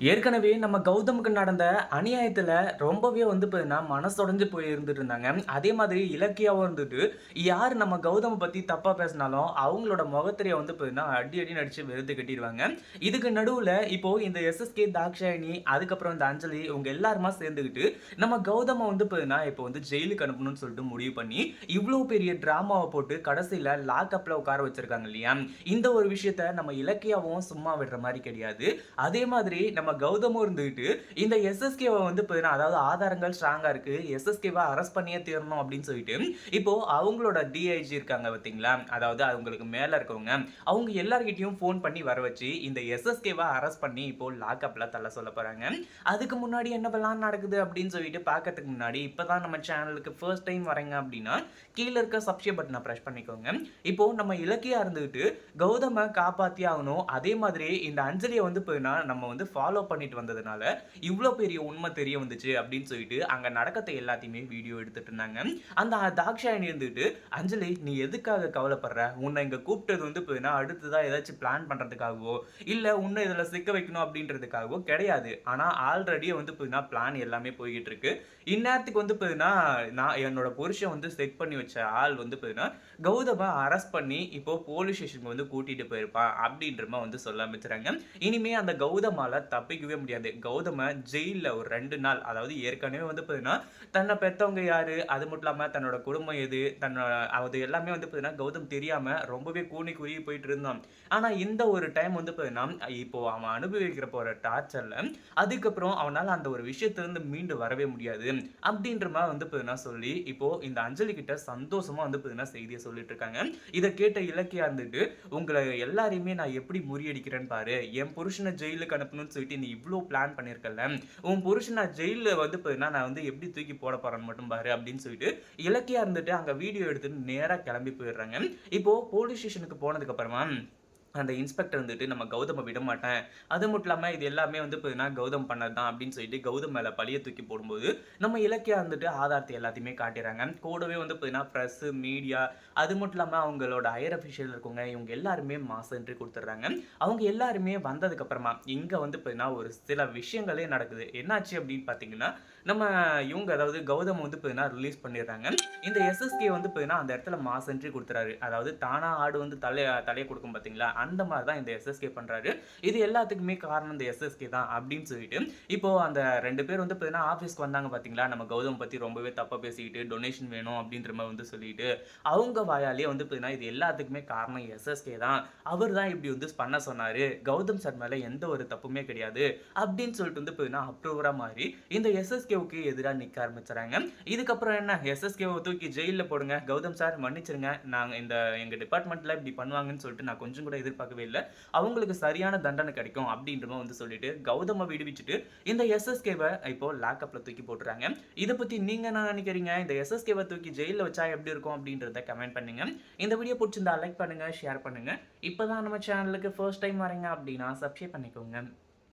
ஏற்கனவே நம்ம கௌதமுக்கு நடந்த அநியாயத்தில் ரொம்பவே வந்து பார்த்தீங்கன்னா மனசுடைஞ்சு போய் இருந்துட்டு இருந்தாங்க. அதே மாதிரி இலக்கியாவும் இருந்துட்டு யார் நம்ம கௌதமை பற்றி தப்பாக பேசினாலும் அவங்களோட முகத்திரையை வந்து பார்த்தீங்கன்னா அடி அடி நடித்து வெறுத்து கட்டிடுவாங்க. இதுக்கு நடுவில் இப்போ இந்த எஸ்எஸ்கே தாக்ஷாயினி அதுக்கப்புறம் இந்த அஞ்சலி இவங்க எல்லாருமா சேர்ந்துக்கிட்டு நம்ம கௌதமை வந்து பார்த்தீங்கன்னா இப்போ வந்து ஜெயிலுக்கு அனுப்பணும்னு சொல்லிட்டு முடிவு பண்ணி இவ்வளோ பெரிய ட்ராமாவை போட்டு கடைசியில் லாக்அப்பில் உட்கார வச்சுருக்காங்க இல்லையா? இந்த ஒரு விஷயத்த நம்ம இலக்கியாவும் சும்மா விடுற மாதிரி கிடையாது. அதே மாதிரி நம்ம கௌதமும் இருந்துகிட்டு இந்த எஸ்எஸ்கேவை வந்து பார்த்தீங்கன்னா அதாவது ஆதாரங்கள் ஸ்ட்ராங்காக இருக்கு எஸ்எஸ்கேவை அரெஸ்ட் பண்ணியே தீரணும் அப்படின்னு சொல்லிட்டு இப்போ அவங்களோட டிஐஜி இருக்காங்க பார்த்தீங்களா அதாவது அவங்களுக்கு மேலே இருக்கவங்க அவங்க எல்லார்கிட்டையும் ஃபோன் பண்ணி வர வச்சு இந்த எஸ்எஸ்கேவை அரெஸ்ட் பண்ணி இப்போ லாக்அப்பில் தள்ள சொல்ல போறாங்க. அதுக்கு முன்னாடி என்னவெல்லாம் நடக்குது அப்படின்னு சொல்லிட்டு பார்க்கறதுக்கு முன்னாடி இப்பதான் நம்ம சேனலுக்கு ஃபர்ஸ்ட் டைம் வரீங்க அப்படின்னா கீழே இருக்க சப்ஸ்கிரைப் பட்டனை ப்ரெஸ் பண்ணிக்கோங்க. இப்போ நம்ம இலக்கியா இருந்துகிட்டு கௌதம காப்பாற்றி ஆகணும். அதே மாதிரி இந்த அஞ்சலியை வந்து பார்த்தீங்கன்னா நம்ம வந்து ஃபாலோ பண்ணிட்டு வந்ததுனால இவ்வளோ பெரிய உண்மை தெரிய வந்துச்சு அப்படின்னு சொல்லிட்டு அங்கே நடக்கத்தை எல்லாத்தையுமே வீடியோ எடுத்துட்டு இருந்தாங்க. அந்த தாக்ஷாயணி இருந்துட்டு அஞ்சலி நீ எதுக்காக கவலைப்படுற? உன்னை இங்கே கூப்பிட்டது வந்து பார்த்தீங்கன்னா அடுத்ததாக ஏதாச்சும் பிளான் பண்ணுறதுக்காகவோ இல்லை உன்னை இதில் சிக்க வைக்கணும் அப்படின்றதுக்காகவோ கிடையாது. ஆனால் ஆல்ரெடி வந்து பார்த்தீங்கன்னா பிளான் எல்லாமே போய்கிட்டு இருக்கு. இந்நேரத்துக்கு வந்து பார்த்தீங்கன்னா நான் என்னோட புருஷன் வந்து செட் பண்ணி வச்ச ஆள் வந்து பார்த்தீங்கன்னா கௌதமை அரெஸ்ட் பண்ணி இப்போ போலீஸ் ஸ்டேஷனுக்கு வந்து கூட்டிகிட்டு போயிருப்பான் அப்படின்ற வந்து சொல்ல ஆரம்பிச்சுறாங்க இனிமே அந்த கௌதமால தப்பிக்கவே முடியாது. கௌதம ஜெயில்ல ஒரு ரெண்டு நாள் அதாவது ஏற்கனவே வந்து பார்த்தீங்கன்னா தன்னை பெற்றவங்க யாரு? அது மட்டும் இல்லாம தன்னோட குடும்பம் எது? தன்னோட அது எல்லாமே வந்து பார்த்தீங்கன்னா கௌதம் தெரியாம ரொம்பவே கூணி குறுகி போயிட்டு இருந்தான். ஆனா இந்த ஒரு டைம் வந்து பார்த்தீங்கன்னா இப்போ அவன் அனுபவிக்கிற போற டார்ச்சர்ல அதுக்கப்புறம் அவனால அந்த ஒரு விஷயத்துலேருந்து மீண்டு வரவே முடியாது. அப்படின்ற மாதிரி வந்து பார்த்தீங்கன்னா சொல்லி இப்போ இந்த அஞ்சலி கிட்ட சந்தோஷமா வந்து பார்த்தீங்கன்னா செய்தியை சொல்லிட்டு இருக்காங்க. இதை கேட்ட இலக்கியா இருந்துட்டு உங்களை எல்லாரையுமே நான் எப்படி முறியடிக்கிறேன்னு பாரு. என் புருஷனை ஜெயிலுக்கு அனுப்பணும்னு சொல்லிட்டு நீ இவ்வளோ பிளான் பண்ணியிருக்கல உன் புருஷன் நான் ஜெயிலில் வந்து பார்த்தீங்கன்னா நான் வந்து எப்படி தூக்கி போட போகிறேன்னு மட்டும் பாரு அப்படின்னு சொல்லிட்டு இலக்கியா இருந்துட்டு அங்கே வீடியோ எடுத்துட்டு நேராக கிளம்பி போயிடுறாங்க. இப்போ போலீஸ் ஸ்டேஷனுக்கு போனதுக்கு அப்புறமா அந்த இன்ஸ்பெக்டர் வந்துட்டு நம்ம கௌதமை விட மாட்டேன். அது மட்டும் இல்லாமல் இது எல்லாமே வந்து பார்த்தீங்கன்னா கௌதம் பண்ணது தான் அப்படின்னு சொல்லிட்டு கௌதம் மேலே பழிய தூக்கி போடும்போது நம்ம இலக்கியா வந்துட்டு ஆதாரத்தை எல்லாத்தையுமே காட்டிடுறாங்க. கூடவே வந்து பார்த்தீங்கன்னா ப்ரெஸ்ஸு மீடியா அது மட்டும் இல்லாமல் அவங்களோட ஹையர் அஃபிஷியல் இருக்கவங்க இவங்க எல்லாருமே மாச என்ட்ரி கொடுத்துட்றாங்க. அவங்க எல்லாருமே வந்ததுக்கப்புறமா இங்கே வந்து பார்த்தீங்கன்னா ஒரு சில விஷயங்களே நடக்குது. என்னாச்சு அப்படின்னு பார்த்தீங்கன்னா நம்ம இவங்க அதாவது கௌதம் வந்து பார்த்தீங்கன்னா ரிலீஸ் பண்ணிடுறாங்க. இந்த எஸ்எஸ்கே வந்து பார்த்தீங்கன்னா அந்த இடத்துல மாஸ் என்று கொடுத்துறாரு. அதாவது தானா ஆடு வந்து தலையை தலையை கொடுக்கும் பார்த்தீங்களா அந்த மாதிரி தான் இந்த எஸ்எஸ்கே பண்ணுறாரு இது எல்லாத்துக்குமே காரணம் இந்த எஸ்எஸ்கே தான் அப்படின்னு சொல்லிட்டு இப்போ அந்த ரெண்டு பேர் வந்து பார்த்தீங்கன்னா ஆஃபீஸ்க்கு வந்தாங்க பார்த்தீங்களா நம்ம கௌதம் பற்றி ரொம்பவே தப்பாக பேசிக்கிட்டு டொனேஷன் வேணும் அப்படின்ற மாதிரி வந்து சொல்லிட்டு அவங்க வாயாலே வந்து பார்த்தீங்கன்னா இது எல்லாத்துக்குமே காரணம் எஸ்எஸ்கே தான். அவர் தான் இப்படி வந்து பண்ண சொன்னார். கௌதம் சார் மேலே எந்த ஒரு தப்புமே கிடையாது அப்படின்னு சொல்லிட்டு வந்து பார்த்தீங்கன்னா அப்ரூவராக மாறி இந்த எஸ்எஸ்கேவுக்கு எதிராக நிற்க ஆரம்பிச்சுறாங்க. இதுக்கப்புறம் என்ன? எஸ்எஸ்கேவை தூக்கி ஜெயிலில் போடுங்க. கௌதம் சார் மன்னிச்சிருங்க. நாங்கள் இந்த எங்கள் டிபார்ட்மெண்ட்டில் இப்படி பண்ணுவாங்கன்னு சொல்லிட்டு நான் கொஞ்சம் கூட எதிர்பார்க்கவே இல்லை. அவங்களுக்கு சரியான தண்டனை கிடைக்கும் அப்படின்றத வந்து சொல்லிட்டு கௌதமை விடுவிச்சுட்டு இந்த எஸ்எஸ்கேவை இப்போ லேக்கப்பில் தூக்கி போட்டுறாங்க. இதை பற்றி நீங்கள் என்ன நினைக்கிறீங்க? இந்த எஸ்எஸ்கேவை தூக்கி ஜெயிலில் வச்சா எப்படி இருக்கும் அப்படின்றத கமெண்ட் பண்ணுங்க. இந்த வீடியோ பிடிச்சிருந்தா லைக் பண்ணுங்க ஷேர் பண்ணுங்க. இப்போ தான் நம்ம சேனலுக்கு ஃபர்ஸ்ட் டைம் வரீங்க அப்படின்னா சப்ஸ்கிரைப் பண்ணிக்கோங்க.